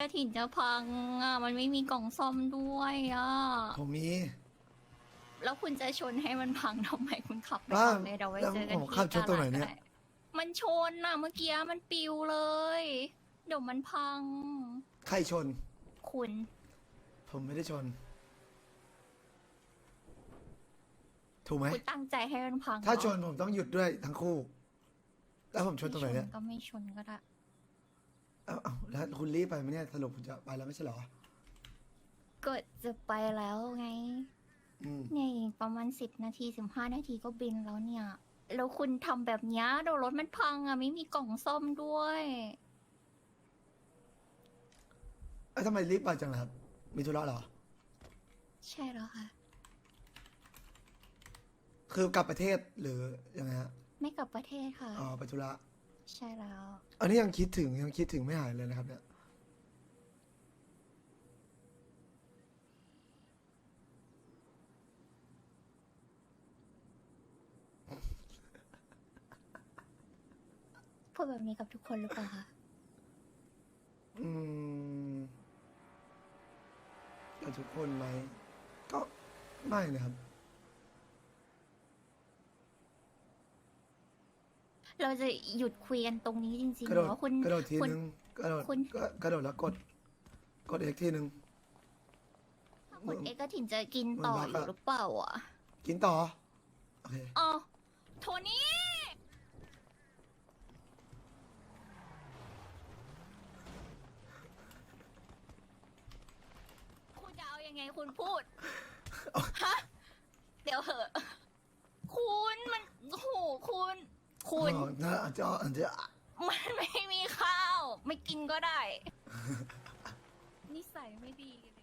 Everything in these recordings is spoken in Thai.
กระถิ่นจะพังอะมันไม่มีกล่องซ่อมด้วยอะ ผมมีแล้วคุณจะชนให้มันพังทำไมคุณขับไปบ้าก่อนเลยเดี๋ยวไว้เจอกันแล้วผมที่ขับชนตรงไหนกาลาดเนี่ยก็ด้มันชนน่ะเมื่อกี้มันปิวเลย เดี๋ยวมันพัง ใครชน คุณ ผมไม่ได้ชน ถูกไหมคุณตั้งใจให้มันพัง ถ้าเหรอชนผมต้องหยุดด้วยทั้งคู่ แล้วผมชนตรงไหนเนี่ยก็ไม่ชนก็ได้ เอ้าเอ้าแล้วคุณรีบไปไหมเนี่ยสรุปคุณจะไปแล้วไม่ใช่เหรอก็จะไปแล้วไง อืม เนี่ยอีกประมาณสิบนาทีสิบห้านาทีก็บินแล้วเนี่ย แล้วคุณทำแบบเนี้ยเดี๋ยวรถมันพังอะไม่มีกล่องซ่อมด้วย เอ้ยทำไมรีบไปจังล่ะครับ มีธุระเหรอ ใช่แล้วค่ะ คือกลับประเทศหรือยังไงฮะ ไม่กลับประเทศค่ะ อ๋อไปธุระ ใช่แล้ว อันนี้ยังคิดถึงยังคิดถึงไม่หายเลยนะครับเนี่ย พูดแบบนี้กับทุกคนหรือเปล่าคะ อืมกับทุกคนไหมก็ไม่นะครับ เราจะหยุดคุยกันตรงนี้จริงกๆระหโดรืดอว่าคุณ กระโดดทีคุณนึงกระโดดคุณ ก็กระโดดแล้วกด กดเอกทีนึง คุณเอกก็ถิ่นจะกินต่อมันอบั๊กอะยู่หรือเปล่าอะกินต่อโอเคอ๋อโทนี่คุณจะเอายังไงคุณพูด ฮะ เดี๋ยวเหอะ คุณมันโอ้โหคุณ คุณอ๋อน่าอาจจะอาจจะมันไม่มีข้าว ไม่กินก็ได้ นิสัยไม่ดีเลย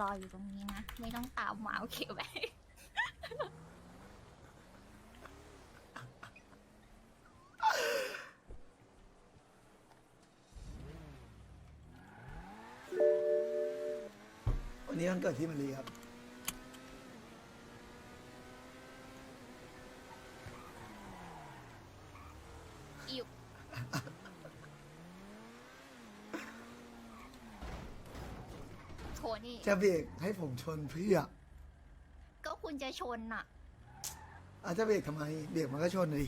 รออยู่ตรงนี้นะ ไม่ต้องตามหมาโอเคไหม นนี้วันเกิดที่มารีครับ อิวโทนี่ จะเบรกให้ผมชนเพื่อก็คุณจะชนน่ะ อาจจะเบรกทำไม เบรกมันก็ชนเลย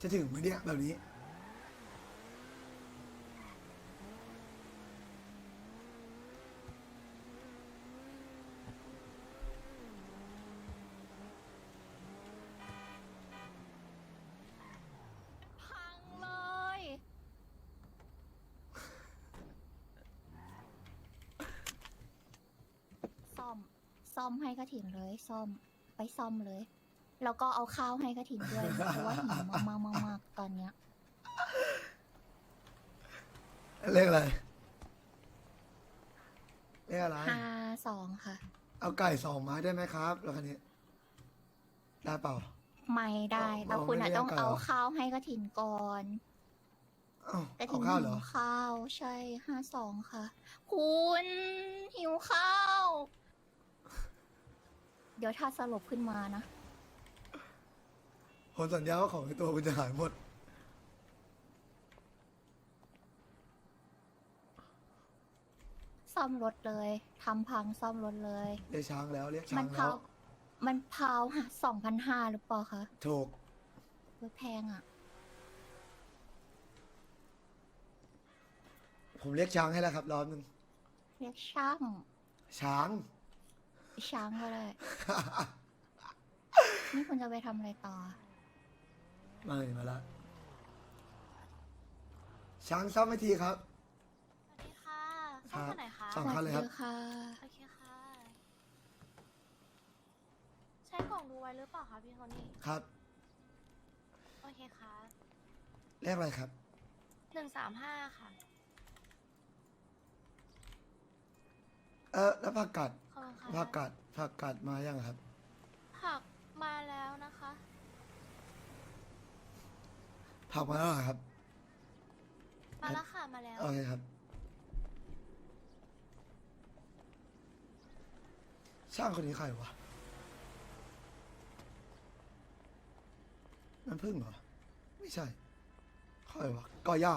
จะถึงไหมเนี่ยแบบนี้ พังเลย ซ่อม ซ่อมให้กระถินเลย ซ่อม ไปซ่อมเลย แล้วก็เอาข้าวให้กระถินด้วย เพราะว่าหิวมากๆมากๆตอนเนี้ยเลขอะไรเลขอะไร ห้าสองค่ะ เอาไก่สองไม้ได้ไหมครับ แล้วคันนี้ ได้เปล่า ไม่ได้เอาแต่คุณไม่อะได้ต้องเอาไก่เอาเหรอข้าวให้กระถินก่อนเอ้ากระถิเอานข้าวเหรหิอ วข้าวใช่ห้าสองค่ะ คุณหิวข้าว เดี๋ยวถ้าสลบขึ้นมานะ ผมสัญญาว่าของในตัวคุณจะหายหมด ซ่อมรถเลยทำพังซ่อมรถเลย เรียกช้างแล้วเรียกมัช้างนแล้เผาวมันเผาสองพันห้าหรือเปล่าคะถูกเว้ยแพงอะ ผมเรียกช้างให้แล้วครับรอบหนึ่งเรียกช่างช้าง ช้างก็ได้ นี่คุณจะไปทำอะไรต่อ มาเลยมาละช้างซ่อมไม่ทีครับ สวัสดีค่ะครัเข้าบ มาไหนคะ สองคันเลยครับสวัสดีค่ะ โอเคค่ะ ใช้กล่องดูไว้หรือเปล่าคะพี่โทนี่ ครับโอเคค่ะเรียกอะไรครับ หนึ่งสามห้าค่ะ เออแล้วผักกัดขอบคุณค่ะผักกัดผักกัดมายังครับ ผักมาแล้วนะคะ ผักมาแล้วเหรอครับ มาแล้วค่ะมาแล้ว โอเคครับ ช่างคนนี้ใครวะมันพึ่งเหรอ ไม่ใช่ ใครวะก็ย่า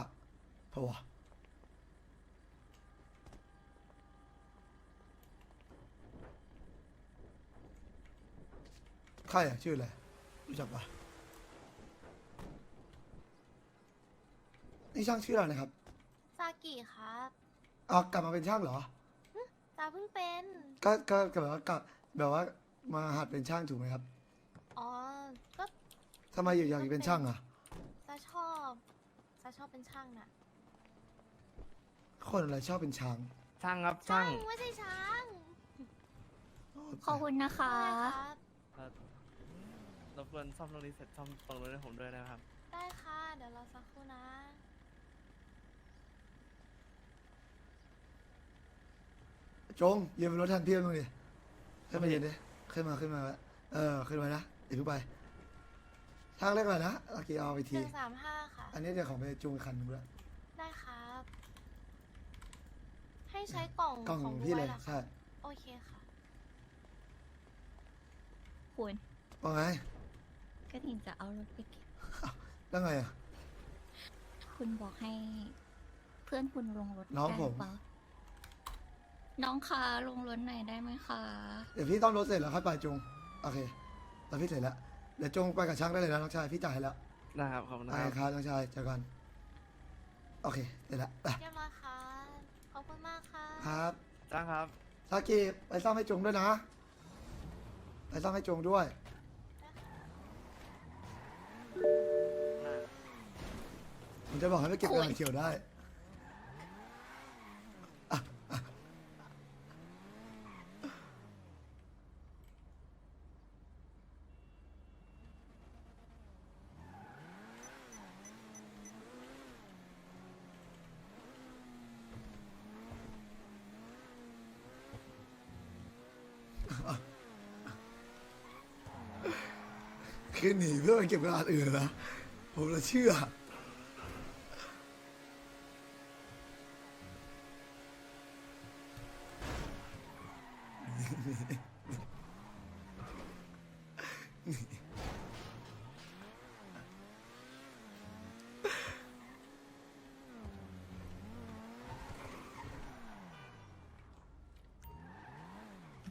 เพราะวะใครอะชื่ออะไรรู้จักปะ นี่ช่างชื่ออะไรนะครับซากิครับเอากลับมาเป็นช่างเหรอ ตาเพิ่งเป็น ก็ก็ก็แบบว่ากลับแบบว่ามาหัดเป็นช่างถูกไหมครับอ๋อ ก็ทำไมอยู่อยากเป็นช่างอะ ซาชอบซาชอบเป็นช่างน่ะ คนอะไรชอบเป็นช้างช่างครับช่าช่างง ไม่ใช่ช้างขอบคุณนะคะ ได้ครับเอ่อรบกวนซ่อมตรงนี้เสร็จซ่อมตรงนู้นให้ผมด้วยนะครับ ได้ค่ะ เดี๋ยวรอสักครู่นะ จงยืนบนรถทันพี่มึงดิขึ้นมายืนดิขึ้นมาขึ้นมาเออขึ้นมานะอย่าเพิ่งไปช่างเล็กหน่อยนะโอเคเอาไปหที นึ่งสามห้าค่ะ อันนี้เดี๋ยวของไปจูงคันหนึงด้วยได้ครับ ให้ใช้กล่องกล่องของพี่ด้วเลยหรอคะใช่โอเคค่ะ คุณว่าไงก็ถินจะเอารถไปเก็บแล้วไงอะ คุณบอกให้ เพื่อนคุณลงรถน้องได้ผหมรือเปล่า น้องคะลงรถหน่อยได้ไหมคะเดี๋ยวพี่ต้องรถเสร็จแล้วค่อยไปจงโอเคแล้วพี่เสร็จแล้วเดี๋ยวจงไปกับช่างได้เลยนะน้องชายพี่จ่ายให้แล้วได้ครับขอบคุณไปนะครับครับน้องชายเจอกันโอเคเสร็จแล้วไปเรียบร้อยค่ะขอบคุณมากค่ะครับช่างครับ ซากิไปซ่อมให้จงด้วยนะ ไปซ่อมให้จงด้วยผมจะบอกให้ไปเก็บกระดาษเขียวได้ คือหนีเพื่อไปเก็บกระดาษอื่นนะผมละเชื่อ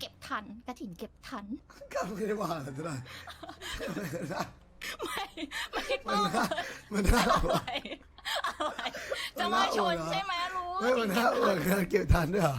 เก็บทันกระถินเก็บทันก็ไม่ได้ว่าอะไรจะได้ไม่ไม่มัต้นองน่ามันน่าอะไรอะไรจะมาชนใช่ไหมรู้ ไม่มันน่าอวดเก็บทันด้วยเหรอ